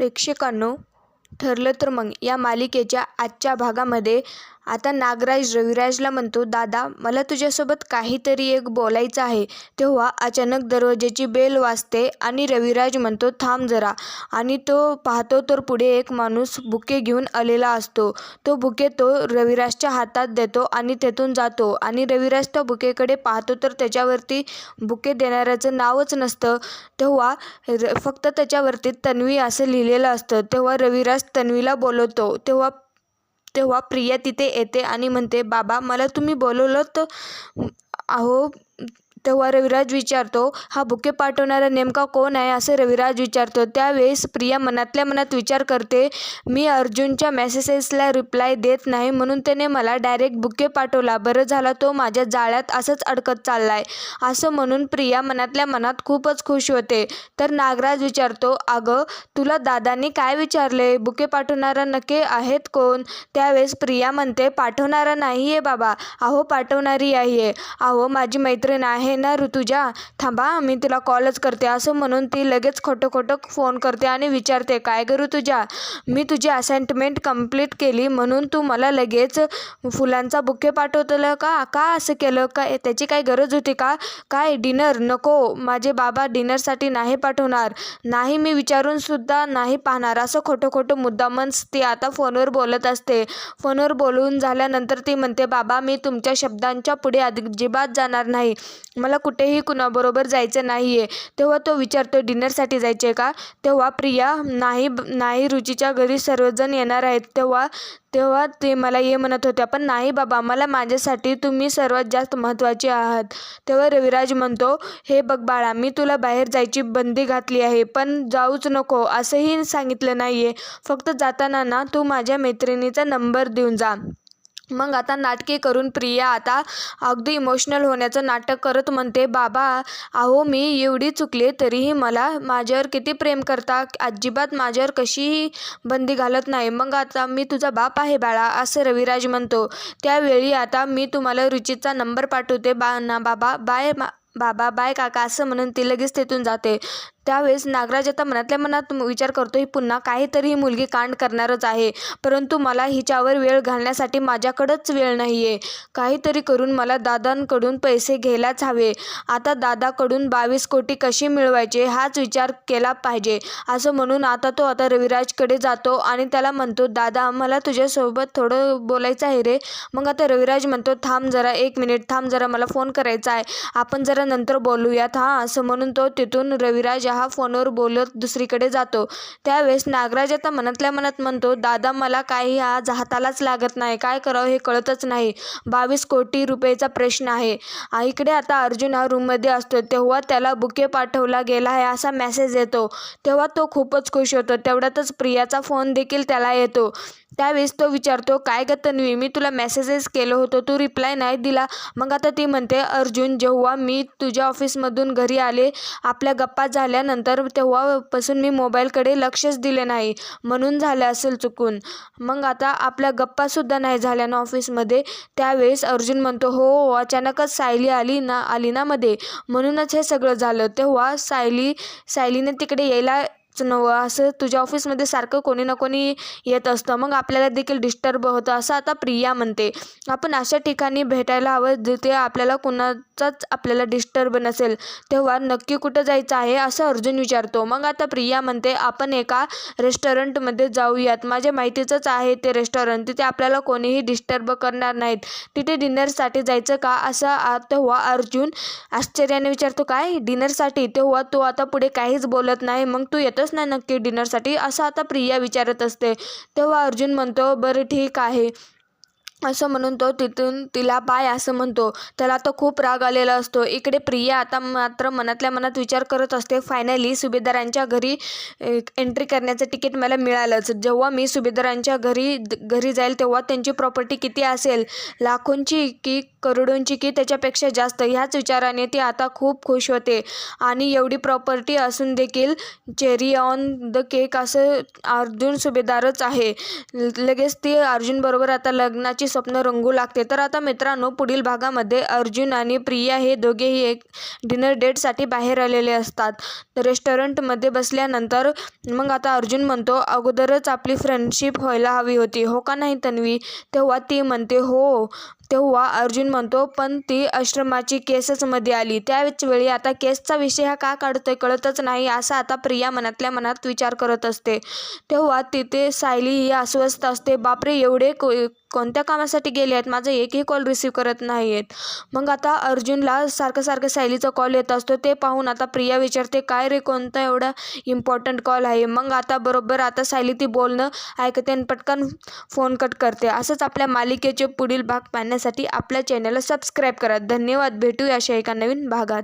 प्रेक्षकांनो ठरलं तर मग या मालिकेच्या आजच्या भागामध्ये आता नागराज रविराजला म्हणतो दादा मला तुझ्यासोबत काहीतरी एक बोलायचं आहे. तेव्हा अचानक दरवाजेची बेल वाजते आणि रविराज म्हणतो थांब जरा. आणि तो पाहतो तर पुढे एक माणूस बुके घेऊन आलेला असतो. तो बुके तो रविराजच्या हातात देतो आणि तेथून जातो. आणि रविराज त्या बुकेकडे पाहतो तर त्याच्यावरती बुके देणाऱ्याचं नावच नसतं. तेव्हा र फक्त त्याच्यावरती तन्वी असं लिहिलेलं असतं. तेव्हा रविराज तन्वीला बोलवतो. तेव्हा तेव्हा प्रिया तिथे येते आणि म्हणते बाबा मला तुम्ही बोलवलंत अहो तेव्हा रविराज विचारतो हा बुके पाठवणारा नेमका कोण आहे? असं रविराज विचारतो. त्यावेळेस प्रिया मनातल्या मनात विचार करते मी अर्जुनच्या मेसेजेसला रिप्लाय देत नाही म्हणून त्याने मला डायरेक्ट बुके पाठवला. बरं झाला तो माझ्या जाळ्यात असंच अडकत चालला आहे असं म्हणून प्रिया मनातल्या मनात खूपच खुश होते. तर नागराज विचारतो अगं तुला दादांनी काय विचारले? बुके पाठवणारा नक्की आहेत कोण? त्यावेळेस प्रिया म्हणते पाठवणारा नाही आहे बाबा. अहो पाठवणारी आहे. अहो माझी मैत्रीण आहे. ना ऋतुजा? थांबा मी तुला कॉलच करते. असं म्हणून ती लगेच खोटं खोटं फोन करते आणि विचारते काय गं ऋतुजा? मी तुझी असाइनमेंट कंप्लीट केली म्हणून तू मला लगेच फुलांचा बुके पाठवतलं का? का असं केलं? का त्याची काय गरज होती का? काय? डिनर नको. माझे बाबा डिनरसाठी नाही पाठवणार. नाही मी विचारून सुद्धा नाही पाहणार. असं खोटं खोटं मुद्दामच ती आता फोनवर बोलत असते. फोनवर बोलून झाल्यानंतर ती म्हणते बाबा मी तुमच्या शब्दांच्या पुढे अजिबात जाणार नाही. मला कुठेही कुणाबरोबर जायचं नाही आहे तेव्हा तो विचारतो डिनरसाठी जायचे आहे का? तेव्हा प्रिया नाही नाही रुचीच्या घरी सर्वजण येणार आहेत. तेव्हा तेव्हा ते मला ये म्हणत होत्या पण नाही बाबा मला माझ्यासाठी तुम्ही सर्वात जास्त महत्त्वाचे आहात. तेव्हा रविराज म्हणतो हे बघ बाळा मी तुला बाहेर जायची बंदी घातली आहे पण जाऊच नको असंही सांगितलं नाही आहे फक्त जाताना ना तू माझ्या मैत्रिणीचा नंबर देऊन जा. मग आता नाटके करून प्रिया आता अगदी इमोशनल होण्याचं नाटक करत म्हणते बाबा अहो मी एवढी चुकले तरीही मला माझ्यावर किती प्रेम करता? अजिबात माझ्यावर कशीही बंदी घालत नाही. मग आता मी तुझा बाप आहे बाळा असं रविराज म्हणतो. त्यावेळी आता मी तुम्हाला रुचीचा नंबर पाठवते. बा ना बाबा बाय मा बाबा बाय काका असं म्हणून ती लगेच तिथून जाते. त्यावेळेस नागराज आता मनातल्या मनात विचार करतो ही पुन्हा काहीतरी ही मुलगी कांड करणारच आहे. परंतु मला हिच्यावर वेळ घालण्यासाठी माझ्याकडंच वेळ नाही आहे काहीतरी करून मला दादांकडून पैसे घ्यायलाच हवे. आता दादाकडून बावीस कोटी कशी मिळवायचे हाच विचार केला पाहिजे. असं म्हणून आता तो आता रविराजकडे जातो आणि त्याला म्हणतो दादा मला तुझ्यासोबत थोडं बोलायचं आहे रे. मग आता रविराज म्हणतो थांब जरा एक मिनिट थांब जरा मला फोन करायचा आहे. आपण जरा नंतर बोलूयात हां. असं म्हणून तो तिथून रविराज हा हा फोनवर बोलत दुसरीकडे जातो. त्यावेळेस नागराज आता मनातल्या मनात म्हणतो दादा मला काही आज हातालाच लागत नाही. काय करावं हे कळतच नाही. बावीस कोटी रुपयेचा प्रश्न आहे. इकडे आता अर्जुन हा रूममध्ये असतो. तेव्हा त्याला बुके पाठवला गेला आहे असा मेसेज येतो. तेव्हा तो खूपच खुश होतो. तेवढ्यातच प्रियाचा फोन देखील त्याला येतो. त्यावेळेस तो विचारतो काय ग तन्वी मी तुला मेसेजेस केलं होतं. तू रिप्लाय नाही दिला. मग आता ती म्हणते अर्जुन जेव्हा मी तुझ्या ऑफिसमधून घरी आले आपल्या गप्पा झाल्या झाल्यानंतर तेव्हापासून मी मोबाईलकडे लक्षच दिले नाही. म्हणून झालं असेल चुकून. मग आता आपल्या गप्पासुद्धा नाही झाल्या ना ऑफिसमध्ये. त्यावेळेस अर्जुन म्हणतो हो, हो अचानकच सायली आली ना आली ना मध्ये. म्हणूनच हे सगळं झालं. तेव्हा सायली सायलीने तिकडे यायला नवं असं तुझ्या ऑफिसमध्ये सारखं कोणी ना कोणी येत असतं. मग आपल्याला देखील डिस्टर्ब होतं. असं आता प्रिया म्हणते आपण अशा ठिकाणी भेटायला हवं जिथे आपल्याला कुणाचाच आपल्याला डिस्टर्ब नसेल. तेव्हा नक्की कुठं जायचं आहे? असं अर्जुन विचारतो. मग आता प्रिया म्हणते आपण एका रेस्टॉरंटमध्ये जाऊयात. माझ्या माहितीचंच आहे ते रेस्टॉरंट तिथे आपल्याला कोणीही डिस्टर्ब करणार नाहीत. तिथे डिनरसाठी जायचं का? असं तेव्हा अर्जुन आश्चर्याने विचारतो काय? डिनरसाठी तेव्हा तो आता पुढे काहीच बोलत नाही. मग तू येतोस ना नक्की डिनरसाठी असं आता प्रिया विचारत असते. तेव्हा अर्जुन म्हणतो बरं ठीक आहे. असं म्हणून तो तिथून तिला बाय असं म्हणतो. त्याला तो खूप राग आलेला असतो. इकडे प्रिया आता मात्र मनातल्या मनात विचार करत असते. फायनली सुभेदारांच्या घरी एंट्री करण्याचं तिकीट मला मिळालंच. जेव्हा मी सुभेदारांच्या घरी घरी जाईल तेव्हा त्यांची प्रॉपर्टी किती असेल? लाखोंची की करोडोंची की त्याच्यापेक्षा जास्त? ह्याच विचाराने ती आता खूप खुश होते. आणि एवढी प्रॉपर्टी असून देखील चेरी ऑन द केक असं अर्जुन सुभेदारच आहे. लगेच ती अर्जुनबरोबर आता लग्नाची स्वप्न रंगू लागते. तर आता मित्रांनो पुढील भागामध्ये अर्जुन आणि प्रिया हे दोघेही एक डिनर डेटसाठी बाहेर आलेले असतात. रेस्टॉरंटमध्ये बसल्यानंतर मग आता अर्जुन म्हणतो अगोदरच आपली फ्रेंडशिप व्हायला हवी होती. हो का नाही तन्वी? तेव्हा ती म्हणते हो. तेव्हा अर्जुन म्हणतो पण ती आश्रमाची केसच मध्ये आली. त्याच वेळी आता केसचा विषय हा का काढतोय कळतच नाही असा आता प्रिया मनातल्या मनात विचार करत असते. तेव्हा तिथे सायली ही अस्वस्थ असते. बापरे एवढे को कोणत्या कामासाठी गेले आहेत? माझा एकही कॉल रिसीव करत नाही आहेत मग आता अर्जुनला सारखं सारखं सायलीचा कॉल येत असतो. ते पाहून आता प्रिया विचारते काय रे कोणता एवढा इम्पॉर्टंट कॉल आहे? मग आता बरोबर आता सायली ती बोलणं ऐकते आणि पटकन फोन कट करते. असंच आपल्या मालिकेचे पुढील भाग पाहण्यासाठी आपल्या चॅनलला सबस्क्राईब करा. धन्यवाद. भेटूया अशा एका नवीन भागात.